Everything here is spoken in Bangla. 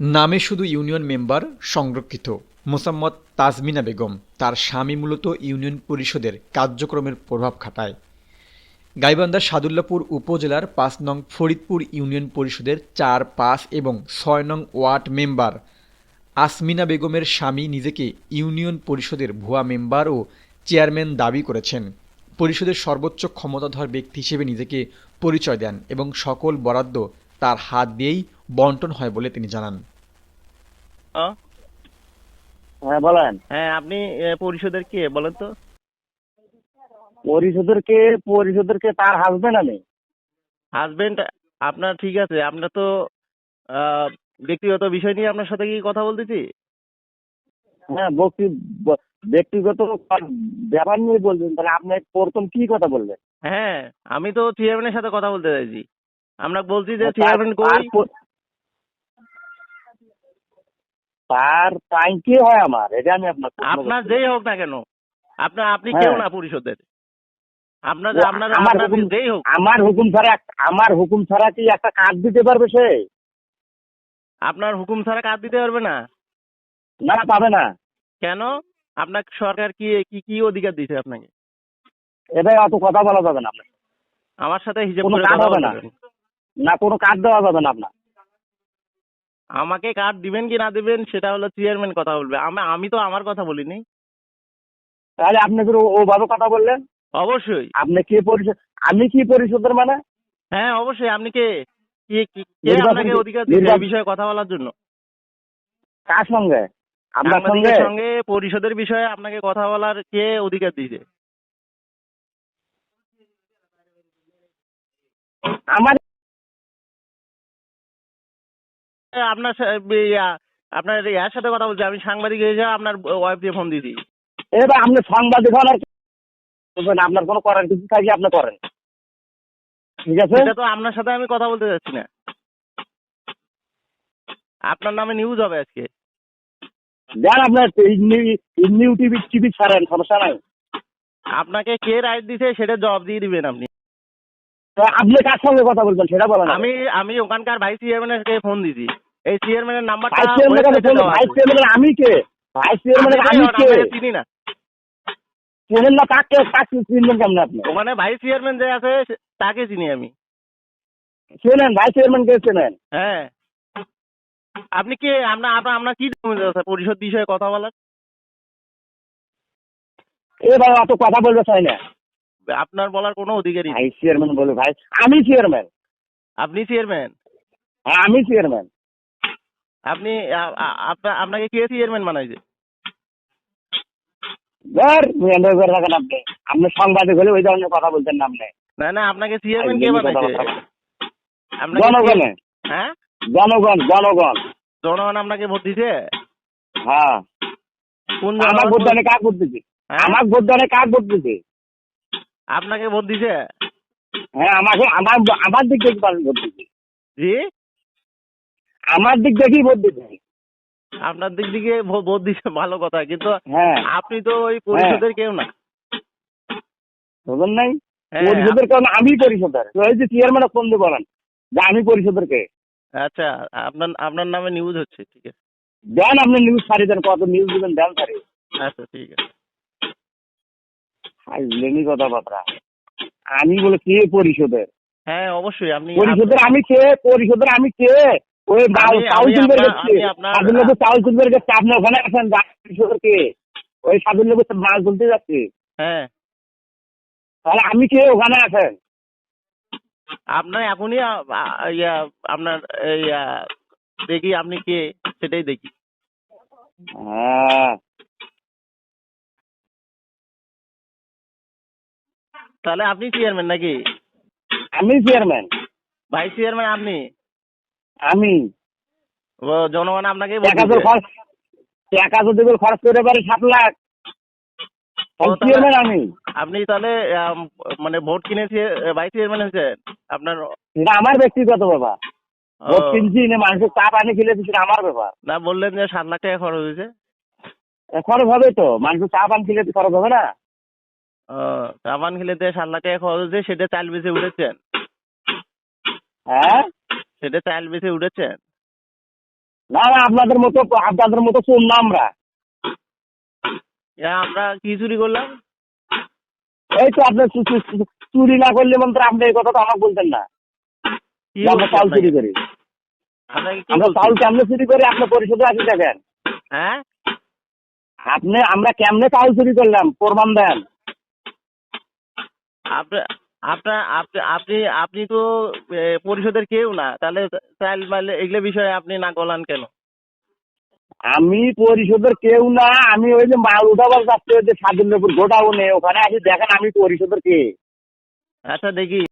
নামে শুধু ইউনিয়ন মেম্বার সংরক্ষিত। মোসাম্মদ তাজমিনা বেগম তার স্বামী মূলত ইউনিয়ন পরিষদের কার্যক্রমের প্রভাব খাটায়। গাইবান্ধার সাদুল্লাপুর উপজেলার পাঁচ নং ফরিদপুর ইউনিয়ন পরিষদের চার, পাঁচ এবং ছয় নং ওয়ার্ড মেম্বার। আসমিনা বেগমের স্বামী নিজেকে ইউনিয়ন পরিষদের ভুয়া মেম্বার ও চেয়ারম্যান দাবি করেছেন। পরিষদের সর্বোচ্চ ক্ষমতাধর ব্যক্তি হিসেবে নিজেকে পরিচয় দেন এবং সকল বরাদ্দ তার হাত দিয়েই বন্টন হয় বলে তিনি জানান। হ্যাঁ? বলেন। হ্যাঁ আপনি পরিষদের কে বলেন তো। পরিষদের কে পরিষদের কে তার হাজবেন্ড আমি। হাজবেন্ড আপনার ঠিক আছে আপনার তো আহ, ব্যক্তিগত বিষয় নিয়ে আপনার সাথে কি কথা বলতেছি? হ্যাঁ ব্যক্তি ব- ব্যক্তিগত ব্যাপার নিয়ে বলছেন তাহলে আপনি প্রথম কি কথা বললেন? হ্যাঁ আমি তো চেয়ারম্যানের সাথে কথা বলতে চাইছি। আমরা বলছি যে চেয়ারম্যান কই? তার টাইম কে হয় আমার? এটা আমি আপনার আপনার যেই হোক না কেন আপনার আপনি হ্যাঁ। কেউ না পরিষদের। আপনার আপনার আমার হুকুম- যেই হোক। আমার হুকুম ছাড়া আমার হুকুম ছাড়া কি একটা কাজ দিতে পারবে সে? আপনার হুকুম ছাড়া কাজ দিতে পারবে না? না পাবে না। কেন? আপনার সরকার কি কি কি অধিকার দিয়েছে আপনাকে? এটা অত কথা বলা যাবে না আপনার। আমার সাথে হিসেব করে কথা হবে না। না কোনো কাজ দেওয়া যাবে না আপনার। আমাকে কার্ড দিবেন কি না দিবেন সেটা হলো চেয়ারম্যান কথা বলবে। আমি আমি তো আমার কথা বলিনি। তাহলে আপনি ও- ওভাবে কথা বললেন। অবশ্যই। আপনি কি পরিষদ আমি কি পরিষদের মানে? হ্যাঁ অবশ্যই। আপনি কে? কে আপনাকে অধিকার দিয়েছে এই বিষয়ে কথা বলার জন্য? কার সঙ্গে? আপনার সঙ্গে? সঙ্গে পরিষদের বিষয়ে আপনাকে কথা বলার কে অধিকার দিয়েছে আমার আপনার আপনার ইয়ার সাথে কথা বলছি। আমি সাংবাদিক হিসেবে আপনার ওয়াইফ দিয়ে ফোন দিয়েছি। এবার আপনি সাংবাদিক হন আর আপনার কোনো করার কিছু আপনি করেন। ঠিক আছে? সেটা তো আপনার সাথে আমি কথা বলতে না। আপনার নামে নিউজ হবে আজকে। দেন আপনার নিউ টিভি টিভি ছাড়েন সমস্যা নাই। আপনাকে কে রাইট দিছে সেটা জবাব দিয়ে দিবেন আপনি। আপনি কার সঙ্গে কথা বলবেন সেটা বলেন। আমি আমি ওখানকার ভাইস চেয়ারম্যানকে ফোন দিছি এই চেয়ারম্যানের নাম্বারটা ভাইস। চেয়ারম্যান আমি কে? ভাইস চেয়ারম্যান আমি কে? চিনি না। চেনেন না কাকে? কাকে চিনবেন কেমন আপনি? ওখানে ভাইস চেয়ারম্যান যে আছে তাকে চিনি আমি। চেনেন ভাইস চেয়ারম্যান কে চেনেন? হ্যাঁ। আপনি কে? আপনার আপনার কি আছে পরিষদ বিষয়ে কথা বলার? এবার অত কথা বলবে চাই না। আপনার বলার কোনো অধিকারই ভাইস চেয়ারম্যান বলে ভাই। আমি চেয়ারম্যান আপনি চেয়ারম্যান হ্যাঁ আমি চেয়ারম্যান আপনি আপনাকে কে চেয়ারম্যান বানাইছে? ধর মেয়েদের করে রাখেন আপনি। আপনি সাংবাদিক হলে ওই ধরনের কথা বলতেন না আপনি। না না আপনাকে চেয়ারম্যান কে বানাইছে? জনগণে। হ্যাঁ? জনগণ জনগণ। জনগণ আপনাকে ভোট দিছে? হ্যাঁ। কোন আমার ভোট দানে কাক ভোট দিছে? হ্যাঁ? আমার ভোট দানে কাক ভোট দিছে? আপনাকে ভোট দিছে? হ্যাঁ আমাকে আমার আমার দিক থেকে মানুষ ভোট দিছে। জি? আমার দিক দেখেই ভোট দিছে আপনার দিক থেকে ভোট দিছে ভালো কথা কিন্তু হ্যাঁ। আপনি তো ওই পরিষদের কেউ না। বুঝলেন নাই? হ্যাঁ, পরিষদের কারণ আমি পরিষদের। যে চেয়ারম্যান ফোন দিয়ে বলেন? যে আমি পরিষদের কে? আচ্ছা আপনার আপনার নামে নিউজ হচ্ছে ঠিক আছে। দেন আপনি নিউজ ছাড়ি দেন কত নিউজ দিবেন দেন ছাড়ি। আচ্ছা ঠিক আছে। লেনি কথাবার্তা। আমি বলে কে পরিষদের? হ্যাঁ অবশ্যই আপনি পরিষদের আমি কে? পরিষদের আমি কে? ওই চাউল আমি গেছে আমি আপনার- চাউল তুলবে গেছে আপনি ওখানে আছেন যা পরিষদের কে ওই সাদুল্লাপুর তুলতে যাচ্ছি। হ্যাঁ। তাহলে আমি কে ওখানে আছেন? আপনার এখনই আ- আ- ইয়া আপনার এই দেখি আপনি কে সেটাই দেখি। হ্যাঁ। তাহলে আপনি চেয়ারম্যান নাকি? আমি চেয়ারম্যান ভাইস চেয়ারম্যান আপনি? আমি। ও জনগণ আপনাকে টাকা যদি খরচ করে পারে সাত লাখ। আমি আপনি তাহলে মানে ভোট কিনেছে ভাইস চেয়ারম্যান হয়েছেন আপনার এটা আমার ব্যক্তিগত ব্যাপার। ভোট কিনছি না মানুষের চা পানি খেলেছি সেটা আমার ব্যাপার। না বললেন যে সাত লাখ টাকা খরচ হয়েছে। খরচ হবে তো। মানুষের চা পানি খেলে খরচ হবে না। ও সাবান খেলেতে সাত লাখ টাকা খরচ হয়েছে সেটা চাল বেচে উঠেছেন। হ্যাঁ? সেটা চাল বেচে উঠেছেন না না আপনাদের মতো আপনাদের মতো না আমরা। আমরা কি চুরি করলাম? এই তো চু- চুরি না করলে মন্ত্র আপনি এই কথা তো আমাকে বলতেন না। আমরা চাউল চুরি করি। আমরা? চাউল কেমনে চুরি করি আপনি পরিশোধে আসি দেখেন। হ্যাঁ? আপনি আমরা কেমনে চাউল চুরি করলাম? প্রমাণ দেন। আপনি আপনার আপনি আপনি তো পরিষদের কেউ না। তাহলে চাইল্ড মাইল এগুলো বিষয়ে আপনি না গলান কেন? আমি পরিষদের কেউ না। আমি ওই যে মাল উঠাবার যাচ্ছি ওই যে সাদুল্লাপুর গোডাউনে ওখানে আসি দেখেন আমি পরিষদের কে। আচ্ছা দেখি।